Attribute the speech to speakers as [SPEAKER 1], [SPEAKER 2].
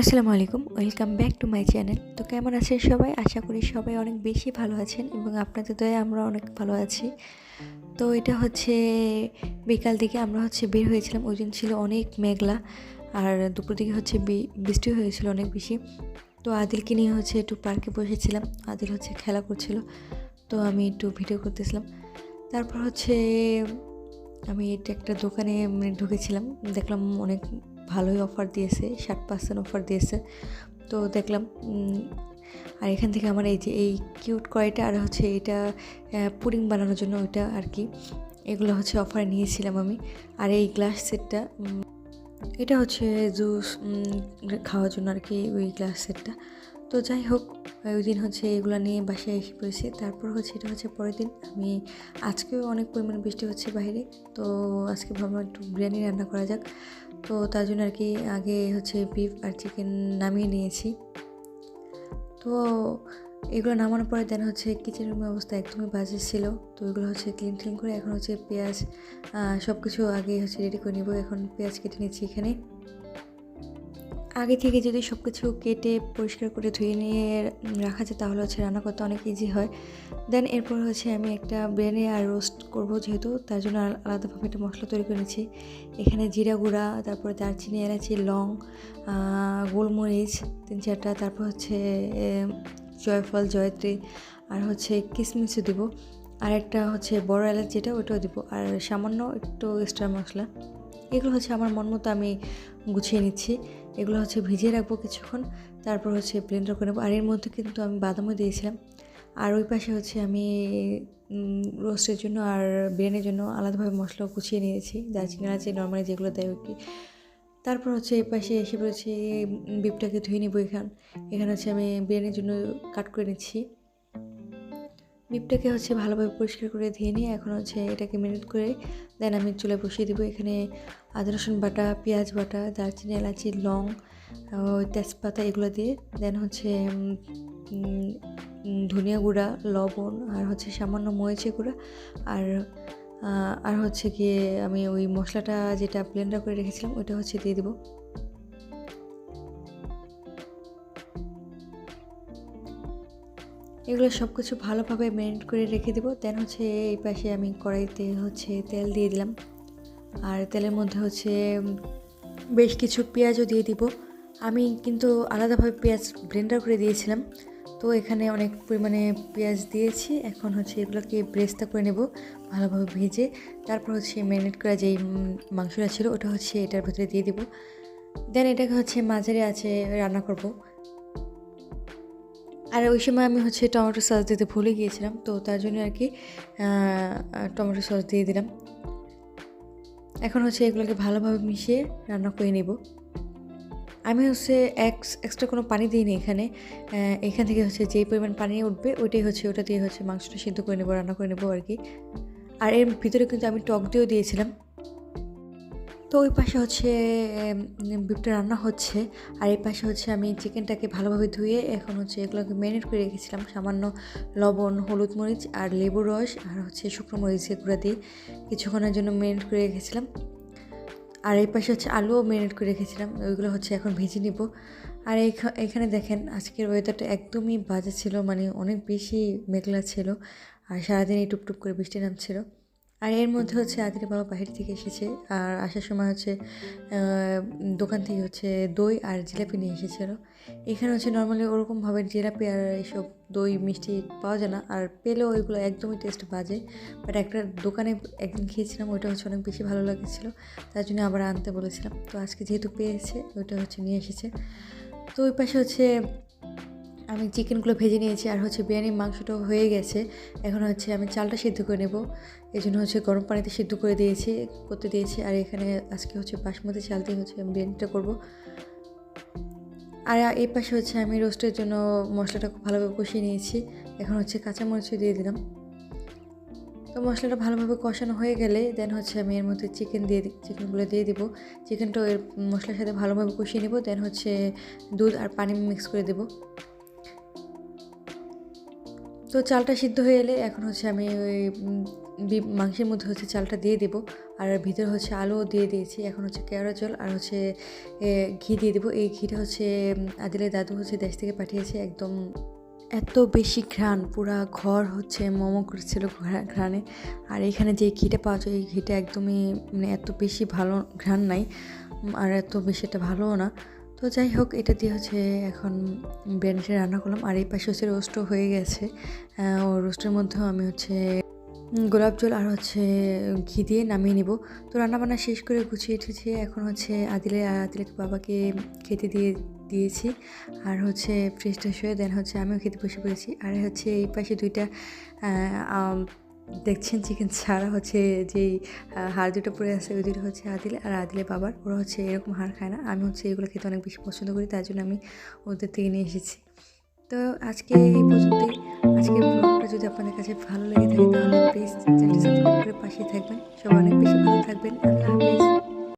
[SPEAKER 1] আসসালামু আলাইকুম, welcome back to my channel. তো কেমন আছেন সবাই? আশা করি সবাই অনেক বেশি ভালো আছেন এবং আপনাদের দয়ে আমরা অনেক ভালো আছি। তো এটা হচ্ছে, বিকাল দিকে আমরা হচ্ছে বের হয়েছিলাম। ওই দিন ছিল অনেক মেঘলা আর দুপুর দিকে হচ্ছে বৃষ্টি হয়েছিল অনেক বেশি। তো আদিলকে নিয়ে হচ্ছে একটু পার্কে বসেছিলাম। আদিল হচ্ছে খেলা করছিল, তো আমি একটু ভিডিও করতেছিলাম। তারপর হচ্ছে, আমি এটা একটা দোকানে মানে ঢুকেছিলাম। দেখলাম অনেক ভালোই অফার দিয়েছে, ষাট পার্সেন্ট অফার দিয়েছে। তো দেখলাম আর এখান থেকে আমার এই যে এই কিউট কড়াইটা আর হচ্ছে এটা পুডিং বানানোর জন্য ওইটা আর কি, এগুলো হচ্ছে অফারে নিয়েছিলাম আমি। আর এই গ্লাস সেটটা এটা হচ্ছে জুস খাওয়ার জন্য আর কি ওই গ্লাস সেটটা তো যাই হোক, ওই দিন হচ্ছে এগুলো নিয়ে বাসায় এসে পড়েছি। তারপর হচ্ছে এটা হচ্ছে পরের দিন। আমি আজকেও অনেক পরিমাণে বৃষ্টি হচ্ছে বাইরে, তো আজকে ভাবলাম একটু বিরিয়ানি রান্না করা যাক। তো তার জন্য আর কি আগে হচ্ছে বিফ আর চিকেন নামিয়ে নিয়েছি। তো এগুলো নামানোর পরে দেন হচ্ছে কিচেন রুমের অবস্থা একদমই বাজে ছিল। তো এগুলো হচ্ছে ক্লিন ক্লিন করে এখন হচ্ছে পেঁয়াজ সব কিছু আগে হচ্ছে রেডি করে নিব। এখন পেঁয়াজ কেটে নিচ্ছি এখানে। আগে থেকে যদি সব কিছু কেটে পরিষ্কার করে ধুয়ে নিয়ে রাখা যায়, তাহলে হচ্ছে রান্না করতে অনেক ইজি হয়। দেন এরপর হচ্ছে আমি একটা বিরিয়ানি আর রোস্ট করব যেহেতু, তার জন্য আলাদাভাবে একটা মশলা তৈরি করে নিচ্ছি। এখানে জিরা গুঁড়া, তারপরে দারচিনি, এলাচি, লং গোলমরিচ তিন চারটা, তারপর হচ্ছে জয়ফল, জয়ত্রী আর হচ্ছে কিশমিশও দিব। আর একটা হচ্ছে বড় এলাচ যেটা, ওটাও দিব। আর সামান্য একটু এক্সট্রা মশলা। এগুলো হচ্ছে আমার মন মতো আমি গুছিয়ে নিচ্ছি। এগুলো হচ্ছে ভিজিয়ে রাখব কিছুক্ষণ, তারপর হচ্ছে ব্লেন্ডার করে নেব। আর এর মধ্যে কিন্তু আমি বাদামও দিয়েছিলাম। আর ওই পাশে হচ্ছে আমি রোস্টের জন্য আর বিরিয়ানির জন্য আলাদাভাবে মশলা কুচিয়ে নিয়েছি। দারচিনি আছে নর্মালি যেগুলো দেয় কি। তারপর হচ্ছে এই পাশে এসে পড়েছি বিপটাকে ধুয়ে নিবো এখান। এখানে হচ্ছে আমি বিরিয়ানির জন্য কাট করে নিচ্ছি। বিপটাকে হচ্ছে ভালোভাবে পরিষ্কার করে ধুয়ে নিয়ে এখন হচ্ছে এটাকে মিনিট করে দেন আমি চুলে বসিয়ে দিব। এখানে আদা, রসুন বাটা, পেঁয়াজ বাটা, দারচিনি, এলাচি, লং তেজপাতা এগুলো দিয়ে দেন হচ্ছে ধনিয়া গুঁড়া, লবণ আর হচ্ছে সামান্য মরিচের গুঁড়া আর আর হচ্ছে গিয়ে আমি ওই মশলাটা যেটা ব্লেন্ডার করে রেখেছিলাম ওইটা হচ্ছে দিয়ে দেবো। এগুলো সব কিছু ভালোভাবে মেরিনেট করে রেখে দেবো। দেন হচ্ছে এই পাশে আমি কড়াইতে হচ্ছে তেল দিয়ে দিলাম। আর তেলের মধ্যে হচ্ছে বেশ কিছু পেঁয়াজও দিয়ে দিব। আমি কিন্তু আলাদাভাবে পেঁয়াজ ব্লেন্ডার করে দিয়েছিলাম। তো এখানে অনেক পরিমাণে পেঁয়াজ দিয়েছি। এখন হচ্ছে এগুলোকে ব্রেস্তা করে নেব ভালোভাবে ভেজে। তারপর হচ্ছে ম্যারিনেট করা যেই মাংসটা ছিল, ওটা হচ্ছে এটার ভেতরে দিয়ে দিব। দেন এটাকে হচ্ছে মাঝারি আছে রান্না করব। আর ওই সময় আমি হচ্ছে টমেটো সস দিতে ভুলে গিয়েছিলাম, তো তার জন্য আর কি টমেটো সস দিয়ে দিলাম। এখন হচ্ছে এগুলোকে ভালোভাবে মিশিয়ে রান্না করে নেব। আমি হচ্ছে এক্স এক্সট্রা কোনো পানি দিইনি এখানে এখান থেকে হচ্ছে যেই পরিমাণ পানি উঠবে ওইটাই হচ্ছে, ওটা দিয়ে হচ্ছে মাংসটা সিদ্ধ করে নেব, রান্না করে নেব আর কি। আর এর ভিতরে কিন্তু আমি টক দিয়েও দিয়েছিলাম। তো ওই পাশে হচ্ছে বিপটা রান্না হচ্ছে। আর এই পাশে হচ্ছে আমি চিকেনটাকে ভালোভাবে ধুয়ে এখন হচ্ছে এগুলোকে ম্যারিনেট করে রেখেছিলাম। সামান্য লবণ, হলুদ মরিচ আর লেবুর রস আর হচ্ছে শুকনো মরিচ এগুলো দিয়ে কিছুক্ষণের জন্য ম্যারিনেট করে রেখেছিলাম। আর এই পাশে হচ্ছে আলুও ম্যারিনেট করে রেখেছিলাম। ওইগুলো হচ্ছে এখন ভেজে নিব। আর এখানে দেখেন আজকের ওয়েদারটা একদমই বাজে ছিল মানে অনেক বেশি মেঘলা ছিল। আর সারাদিন এই টুপটুপ করে বৃষ্টি নামছিল। আর এর মধ্যে হচ্ছে আদির বাবা বাইরে থেকে এসেছে। আর আসার সময় হচ্ছে দোকান থেকে হচ্ছে দই আর জিলাপি নিয়ে এসেছিল। এখানে হচ্ছে নর্মালি ওরকমভাবে জিলাপি আর এইসব দই, মিষ্টি পাওয়া যায় না। আর পেলেও ওইগুলো একদমই টেস্ট বাজে। বাট একটা দোকানে একদিন খেয়েছিলাম, ওইটা হচ্ছে অনেক বেশি ভালো লেগেছিলো। তার জন্য আবার আনতে বলেছিলাম। তো আজকে যেহেতু পেয়েছে, ওইটা হচ্ছে নিয়ে এসেছে। তো ওই পাশে হচ্ছে আমি চিকেনগুলো ভেজে নিয়েছি, আর হচ্ছে বিরিয়ানির মাংসটাও হয়ে গেছে। এখন হচ্ছে আমি চালটা সিদ্ধ করে নেব। এই জন্য হচ্ছে গরম পানিতে সিদ্ধ করে দিয়েছি, করতে দিয়েছি, আর এখানে আজকে হচ্ছে বাসমতি চাল দিয়ে হচ্ছে আমি বিরিয়ানিটা করব। আর এই পাশে হচ্ছে আমি রোস্টের জন্য মশলাটা খুব ভালোভাবে কষিয়ে নিয়েছি। এখন হচ্ছে কাঁচামরিচ দিয়ে দিলাম। তো মশলাটা ভালোভাবে কষানো হয়ে গেলে দেন হচ্ছে আমি এর মধ্যে চিকেন দিয়ে চিকেনগুলো দিয়ে দিব। চিকেনটাও এর মশলার সাথে ভালোভাবে কষিয়ে নেব, দেন হচ্ছে দুধ আর পানি মিক্স করে দেব। তো চালটা সিদ্ধ হয়ে এলে এখন হচ্ছে আমি ওই মাংসের মধ্যে হচ্ছে চালটা দিয়ে দেবো। আর ভিতরে হচ্ছে আলুও দিয়ে দিয়েছি। এখন হচ্ছে কেওড়া জল আর হচ্ছে ঘি দিয়ে দেবো। এই ঘিটা হচ্ছে আদিলের দাদু হচ্ছে দেশ থেকে পাঠিয়েছে। একদম এত বেশি ঘ্রাণ, পুরা ঘর হচ্ছে মোমো করছিল ঘ্রা- ঘ্রাণে। আর এখানে যে ঘিটা পাওয়া যায়, এই ঘিটা একদমই মানে এত বেশি ভালো ঘ্রাণ নাই। আর এত বেশি এটা ভালোও না। তো যাই হোক, এটা দিয়ে হচ্ছে এখন বিরিয়ানিটা রান্না করলাম। আর এই পাশে হচ্ছে রোস্টও হয়ে গেছে। ও রোস্টের মধ্যেও আমি হচ্ছে গোলাপ জল আর হচ্ছে ঘি দিয়ে নামিয়ে নিব। তো রান্নাবান্না শেষ করে গুছিয়ে এঠেছি এখন হচ্ছে আদিলে, আদিলের বাবাকে খেতে দিয়ে দিয়েছি। আর হচ্ছে ফ্রেশ ট্রেশ হয়ে দেন হচ্ছে আমিও খেতে বসে পড়েছি। আর হচ্ছে এই পাশে দুইটা দেখছেন চিকেন ছাড়া হচ্ছে যেই হাড় দুটো পড়ে আছে, ওই দুটো হচ্ছে আদিলে আর আদিলে বাবার। ওরা হচ্ছে এরকম হাড় খায় না। আমি হচ্ছে এগুলো খেতে অনেক বেশি পছন্দ করি তার জন্য আমি ওদের থেকে নিয়ে এসেছি। তো আজকে এই পর্যন্তই। আজকে ব্লগটা যদি আপনাদের কাছে ভালো লেগে থাকে, তাহলে প্লিজ চ্যানেলটি সাবস্ক্রাইব করে পাশে থাকবেন। সবাই অনেক বেশি ভালো থাকবেন। আল্লাহ হাফিজ।